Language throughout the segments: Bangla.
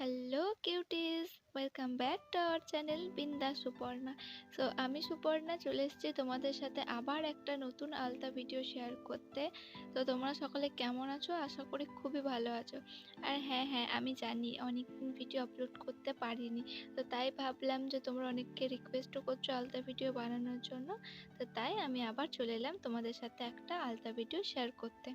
Hello cuties welcome back to our channel বিন্দা Suparna so আমি সুপর্ণা চলে এসেছি তোমাদের সাথে আবার একটা নতুন আলতা ভিডিও শেয়ার করতে। তো তোমরা সকলে কেমন আছো? আশা করি খুবই ভালো আছো। আর হ্যাঁ হ্যাঁ আমি জানি অনেক ভিডিও আপলোড করতে পারিনি। তো তাই ভাবলাম যে তোমরা অনেককে রিকোয়েস্টও করছ আলতা ভিডিও বানানোর জন্য। তো তাই আমি আবার চলে এলাম তোমাদের সাথে একটা আলতা ভিডিও শেয়ার করতে।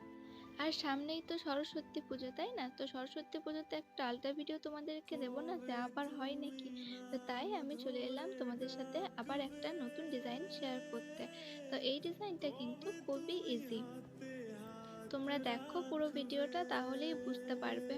আর সামনেই তো সরস্বতী পুজো, তাই না? তো সরস্বতী পুজোতে একটা আলতা ভিডিও তোমাদেরকে দেবো না? যে আবার হয় নাকি? তো তাই আমি চলে এলাম তোমাদের সাথে আবার একটা নতুন ডিজাইন শেয়ার করতে। তো এই ডিজাইনটা কিন্তু খুবই ইজি তোমরা দেখো পুরো ভিডিওটা তাহলেই বুঝতে পারবে।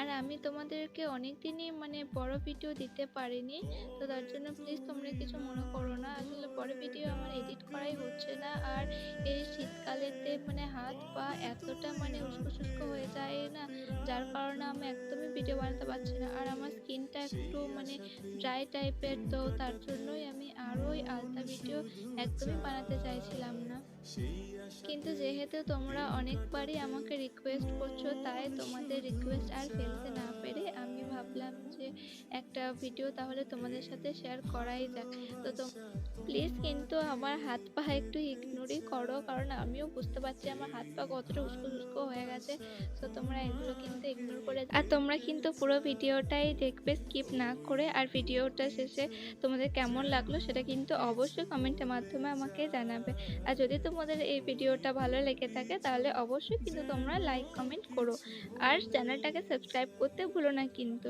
আর আমি তোমাদেরকে অনেক দিনই মানে বড় ভিডিও দিতে পারিনি, তো তার জন্য প্লিজ তোমরা কিছু মনে করো না। আসলে বড় ভিডিও আমার এডিট করাই হচ্ছে না, আর এই শীতকালেতে মানে হাত পা এতটা মানে উস্কো শুষ্কো হয়ে যায় না, যার কারণে আমি একদমই ভিডিও বানাতে পারছি না। আর আমার স্কিনটা একটু মানে ড্রাই টাইপের তো তার জন্যই আমি আরও ওই আলতা ভিডিও একদমই বানাতে চাইছিলাম না। কিন্তু যেহেতু তোমরা অনেকবারই আমাকে রিকোয়েস্ট করছ, তাই তোমাদের রিকোয়েস্ট আর ফেলতে না পেরে আমি ভাবলাম যে একটা ভিডিও তাহলে তোমাদের সাথে শেয়ার করাই যাক। তো তোম প্লিজ কিন্তু আমার হাত পা একটু ইগনোরই করো, কারণ আমিও বুঝতে পারছি আমার হাত পা কতটা উস্কো উস্কো হয়ে গেছে। তো তোমরা এগুলো কিন্তু ইগনোর করে আর তোমরা কিন্তু পুরো ভিডিওটাই দেখবে স্কিপ না করে। আর ভিডিওটা শেষে তোমাদের কেমন লাগল সেটা কিন্তু অবশ্যই কমেন্টের মাধ্যমে আমাকে জানাবে। আর যদি তোমাদের এই ভিডিওটা ভালো লেগে থাকে, তাহলে অবশ্যই কিন্তু তোমরা লাইক কমেন্ট করো। আর চ্যানেলটাকে সাবস্ক্রাইব করতে ভুলো না কিন্তু।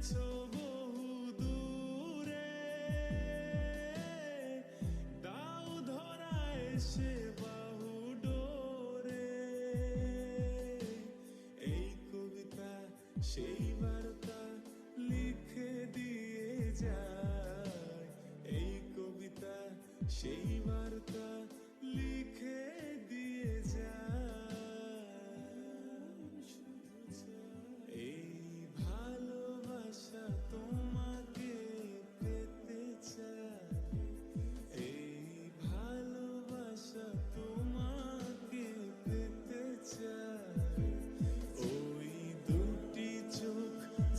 আছো বহু দূরে। দাও ধরা এসে বাহু ডোরে। এই কবিতা সেই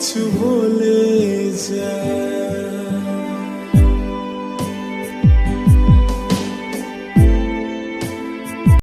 কিছু বলে যায়।